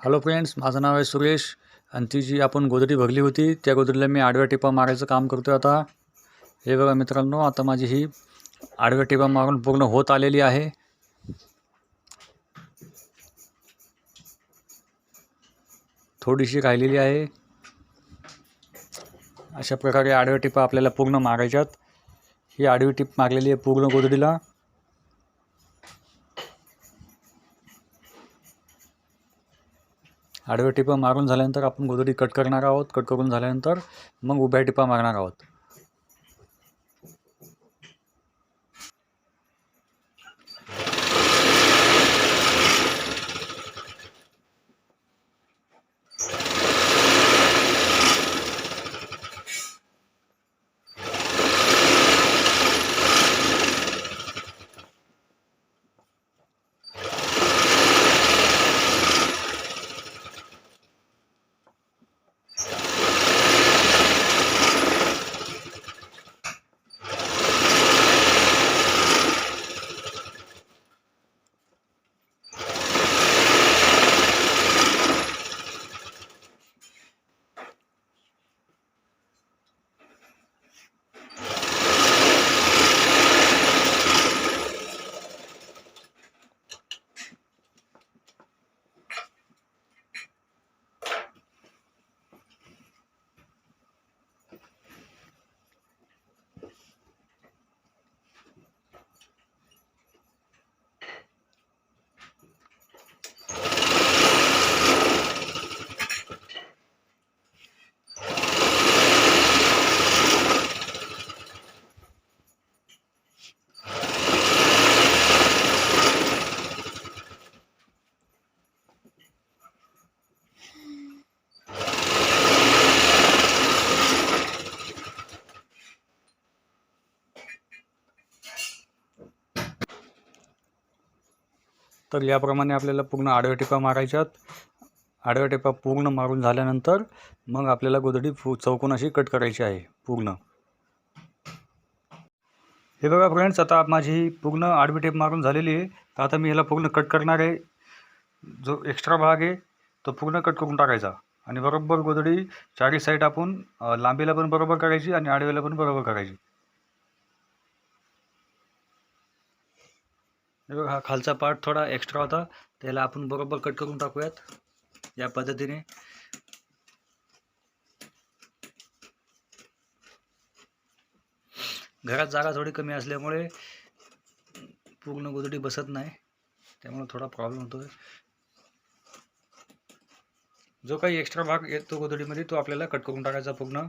Hello friends माझं नाव आहे सुरेश. आणि ती जी आपण गोदडी भरली होती त्या गोदडीला मी आडव्या टिपा मारायचं काम करतो आता. हे बघा मित्रांनो आता माझी ही आडव्या टिपा मारून पूर्ण होत आलेली आहे. थोडीशी राहिलेली आहे. अशा प्रकारे आडव्या टिपा आपल्याला पूर्ण मारायच्यात. ही आडवी टीप मारलेली आहे पूर्ण गोदडीला. आडव्या टिपा मारून झाल्यानंतर आपण गोदडी कट करणार आहोत. कट करून झाल्यानंतर मग उभ्या टिपा मारणार आहोत. तर याप्रमाणे आपल्याला पूर्ण आडव्या टिपा मारायच्यात. आडव्या टिपा पूर्ण मारून झाल्यानंतर मग आपल्याला गोदडी फु चौकोन अशी कट करायची आहे पूर्ण. हे बघा फ्रेंड्स आता माझी पूर्ण आडवी टेप मारून झालेली आहे. तर आता मी ह्याला पूर्ण कट करणार आहे. जो एक्स्ट्रा भाग आहे तो पूर्ण कट करून टाकायचा. आणि बरोबर गोदडी चारी साईड आपण लांबीला पण बरोबर करायची आणि आडव्याला पण बरोबर करायची. बघा हा खालचा पार्ट थोडा एक्स्ट्रा होता. त्याला आपण बरोबर कट करून टाकूयात. या पद्धतीने. घरात जागा थोडी कमी असल्यामुळे पूर्ण गोदडी बसत नाही. त्यामुळे थोडा प्रॉब्लेम होतो जो काही एक्स्ट्रा भाग येतो गोदडीमध्ये तो आपल्याला कट करून टाकायचा पूर्ण.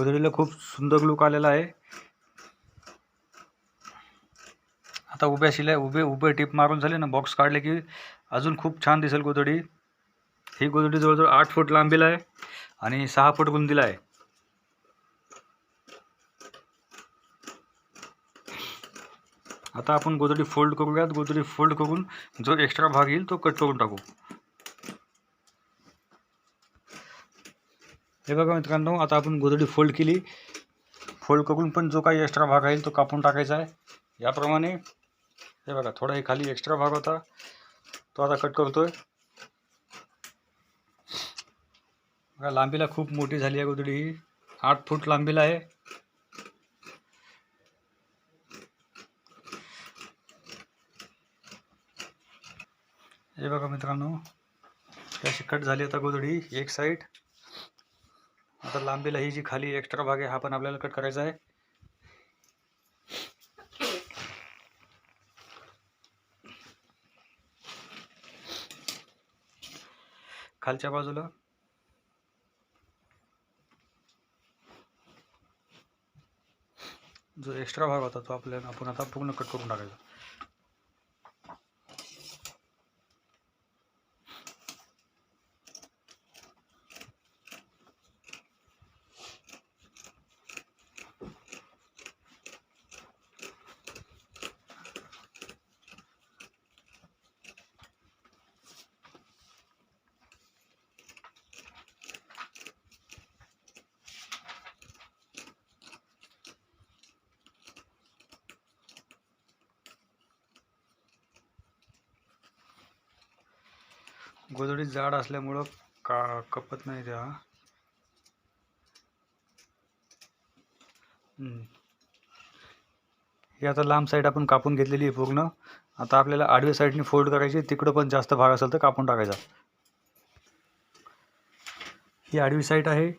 गोधडीला खूप सुंदर लुक आलेला आहे. आता उभ्या शिल्या उभे उभे टिप मारून झाले ना बॉक्स काढले की अजून खूप छान दिसेल गोदडी. ही गोदडी जवळजवळ आठ फूट लांबीला आहे आणि सहा फूट गुंदीला आहे. आता आपण गोदडी फोल्ड करूयात. गोदडी फोल्ड करून जो एक्स्ट्रा भाग येईल तो कट करून टाकू. हे बघा मित्रांनो आता आपण गोदडी फोल्ड केली. फोल्ड करून पण जो काही एक्स्ट्रा भाग राहील तो कापून टाकायचा आहे. याप्रमाणे हे बघा थोडा हे खाली एक्स्ट्रा भाग होता. तो आता कट करतोय. बघा लांबीला खूप मोठी झाली आहे गोदडी ही. आठ फूट लांबीला आहे. हे बघा मित्रांनो कशी कट झाली आता गोदडी एक साईड आता लांबीला ही जी खाली एक्स्ट्रा भाग आहे हा पण आपल्याला कट करायचा आहे. खालच्या बाजूला. जो एक्स्ट्रा भाग होता तो आपल्याला आपण आता पूर्ण कट करून टाकायचा. गोधडी जाड असल्यामुळं का कपत नाही त्या. हे ही आता लांब साईड आपण कापून घेतलेली आहे पूर्ण. आता आपल्याला आडव्या साईडने फोल्ड करायची तिकडं पण जास्त भाग असेल तर कापून टाकायचा. ही आडवी साईड आहे.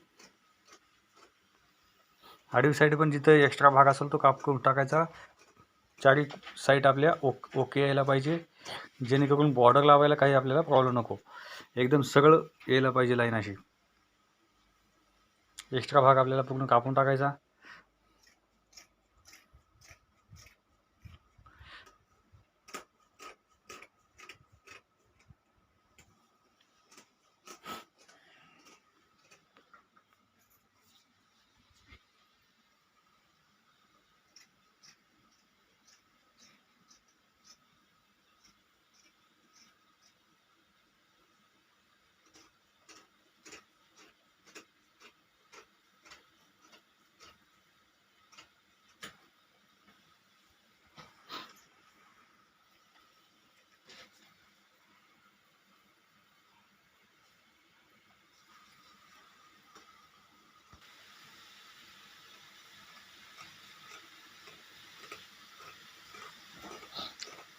आडवी साईड पण जिथं एक्स्ट्रा भाग असेल तो कापून टाकायचा. चारी साईड आपल्या ओक ओके यायला पाहिजे. जेणेकरून बॉर्डर लावायला काही आपल्याला प्रॉब्लेम नको. एकदम सगळं यायला पाहिजे लाईन अशी. एक्स्ट्रा भाग आपल्याला पूर्ण कापून टाकायचा.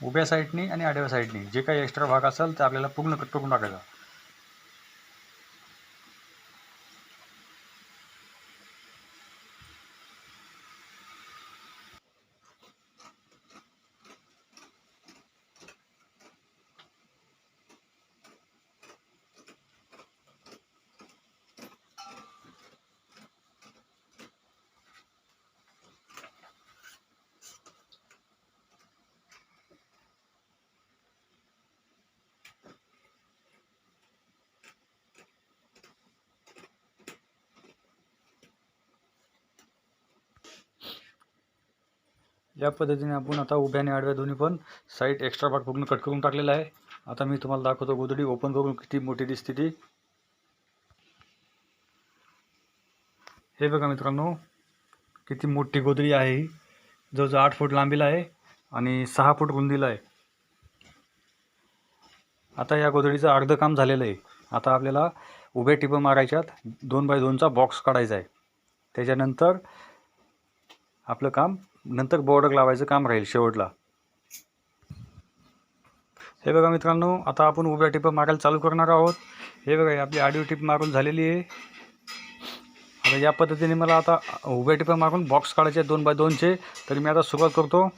उभ्या साईडनी आणि आडव्या साईडनी. जे काही एक्स्ट्रा भाग असेल ते आपल्याला पूर्ण कट करून टाकायचा. या पद्धतीने आपण आता उभ्या आणि आडव्या दोन्ही पण साईड एक्स्ट्रा पार्ट पूर्ण कट करून टाकलेला आहे. आता मी तुम्हाला दाखवतो गोदडी ओपन करून किती मोठी दिसते ती. हे बघा मित्रांनो किती मोठी गोदडी आहे ही. जवळजवळ आठ फूट लांबीला आहे आणि सहा फूट रुंदीला आहे. आता या गोदडीचं अर्धं काम झालेलं आहे. आता आपल्याला उभ्या टिपं मारायच्यात दोन बाय दोनचा बॉक्स काढायचा आहे. त्याच्यानंतर आपलं काम नंतर बॉर्डर लावायचं काम राहील शेवटला. हे बघा मित्रांनो आता आपण उभ्या टिप मारायला चालू करणार आहोत. हे बघा आपली आडवी टिप मारून झालेली आहे. आता या पद्धतीने मला आता उभ्या टिप मारून बॉक्स काढायचे दोन बाय दोनचे. तर मी आता सुरुवात करतो.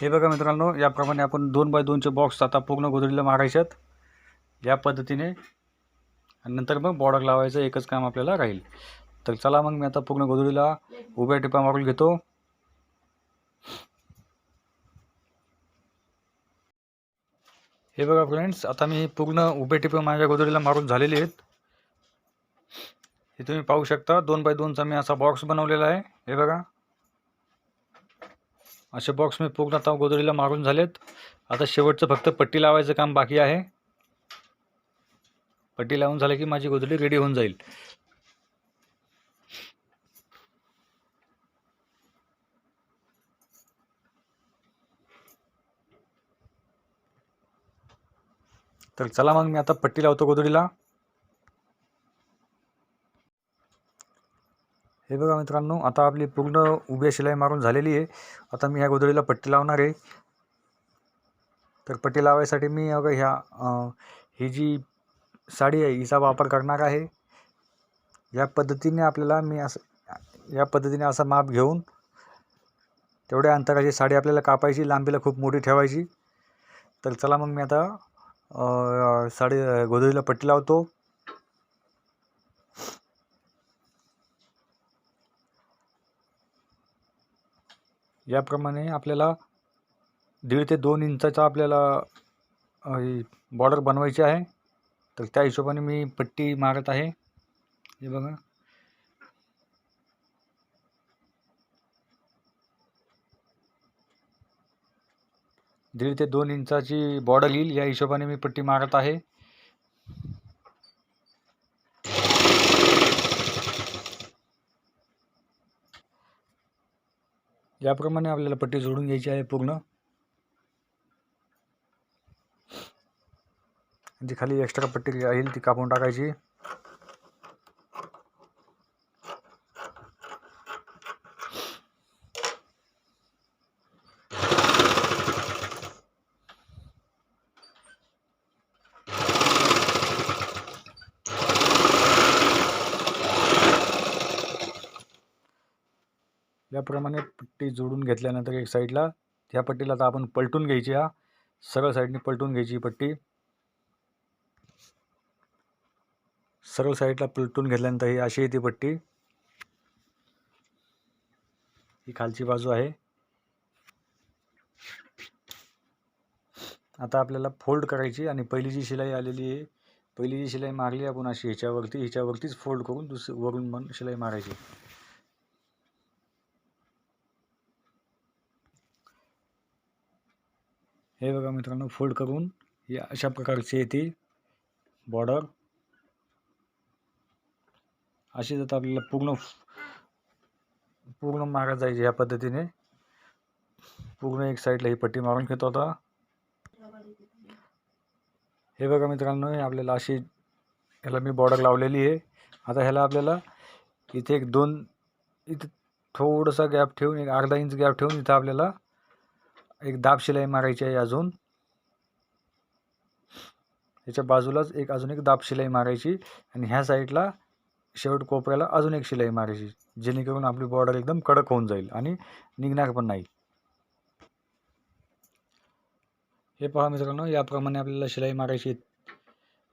हे बघा मित्रांनो याप्रमाणे आपण दोन बाय दोनचे बॉक्स आता पूर्ण गोधडीला मारायचे आहेत या पद्धतीने. आणि नंतर मग बॉर्डर लावायचं एकच काम आपल्याला राहील. तर चला मग मी आता पूर्ण गोधडीला उभ्या टिपा मारून घेतो. हे बघा फ्रेंड्स आता मी पूर्ण उभे टिपे माझ्या गोदडीला मारून झालेले आहेत. हे तुम्ही पाहू शकता दोन बाय दोनचा मी असा बॉक्स बनवलेला आहे. हे बघा. असे बॉक्स मी पूर्ण आता गोदडीला मारून झालेत. आता शेवटचं फक्त पट्टी लावायचं काम बाकी आहे. पट्टी लावून झालं की माझी गोदडी रेडी होऊन जाईल. तर चला मग मी आता पट्टी लावतो गोदडीला हे बघा मित्रांनो आता आपली पूर्ण उभ्या शिलाई मारून झालेली आहे. आता मी ह्या गोदडीला पट्टी लावणार आहे. तर पट्टी लावायसाठी मी अगं ह्या ही जी साडी आहे हिचा वापर करणार आहे. या पद्धतीने आपल्याला मी असं या पद्धतीने असा माप घेऊन तेवढ्या अंतराची साडी आपल्याला कापायची लांबीला खूप मोठी ठेवायची. तर चला मग मी आता साडी गोदडीला पट्टी लावतो. याप्रमाणे आपल्याला दीड ते दोन इंचाचा आपल्याला बॉर्डर बनवायची आहे. तर त्या हिशोबाने मी पट्टी मारत आहे. हे बघा. दीड ते दोन इंचाची बॉर्डर येईल. या हिशोबाने मी पट्टी मारत आहे. याप्रमाणे आपल्याला पट्टी जोडून घ्यायची आहे पूर्ण. जी खाली एक्स्ट्रा पट्टी राहील ती कापून टाकायची. याप्रमाणे पट्टी जोडून घेतल्यानंतर एक साईडला ह्या पट्टीला आता आपण पलटून घ्यायची हा. सरळ साईडने पलटून घ्यायची ही पट्टी. सरळ साईडला पलटून घेतल्यानंतर ही अशी येते पट्टी. ही खालची बाजू आहे. आता आपल्याला फोल्ड करायची आणि पहिली जी शिलाई आलेली आहे पहिली जी शिलाई मारली आपण अशी ह्याच्यावरती ह्याच्यावरतीच फोल्ड करून दुसरी वरून पण शिलाई मारायची. हे बघा मित्रांनो फोल्ड करून या अशा प्रकारची येते बॉर्डर अशी जात आपल्याला पूर्ण पूर्ण मारत जायची या पद्धतीने. पूर्ण एक साईडला ही पट्टी मारून घेतो आता. हे बघा मित्रांनो आपल्याला अशी ह्याला मी बॉर्डर लावलेली आहे. आता ह्याला आपल्याला इथे एक दोन इथे थोडासा गॅप ठेवून एक अर्धा इंच गॅप ठेवून इथं आपल्याला एक दाब शिलाई मारायची आहे अजून. त्याच्या बाजूलाच एक अजून एक दाब शिलाई मारायची आणि ह्या साईडला शेवट कोपऱ्याला अजून एक शिलाई मारायची जेणेकरून आपली बॉर्डर एकदम कडक होऊन जाईल आणि निघणार पण नाही. हे पहा मित्रांनो याप्रमाणे आपल्याला शिलाई मारायची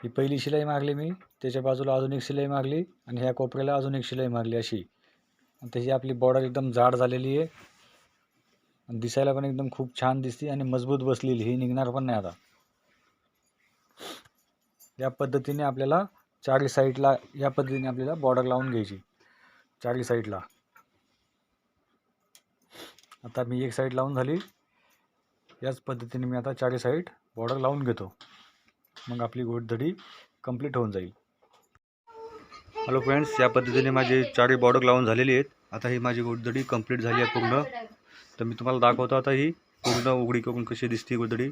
ही पहिली शिलाई मारली मी त्याच्या बाजूला अजून एक शिलाई मारली आणि ह्या कोपऱ्याला अजून एक शिलाई मारली अशी. आणि त्याची आपली बॉर्डर एकदम जाड झालेली आहे. दिसायला पण एकदम खूप छान दिसते आणि मजबूत बसलेली ही निघणार पण नाही आता. या पद्धतीने आपल्याला चारी साईडला या पद्धतीने आपल्याला बॉर्डर लावून घ्यायची चारी साईडला. आता मी एक साईड लावून झाली. याच पद्धतीने मी आता चारी साईड बॉर्डर लावून घेतो. मग आपली घोटधडी कंप्लीट होऊन जाईल. हॅलो फ्रेंड्स या पद्धतीने माझी चारी बॉर्डर लावून झालेली आहेत. आता ही माझी गोटदडी कंप्लीट झाली आहे पूर्ण. तर मी तुम्हाला दाखवतो आता ही पूर्ण उघडी करून कशी दिसते गोदडी.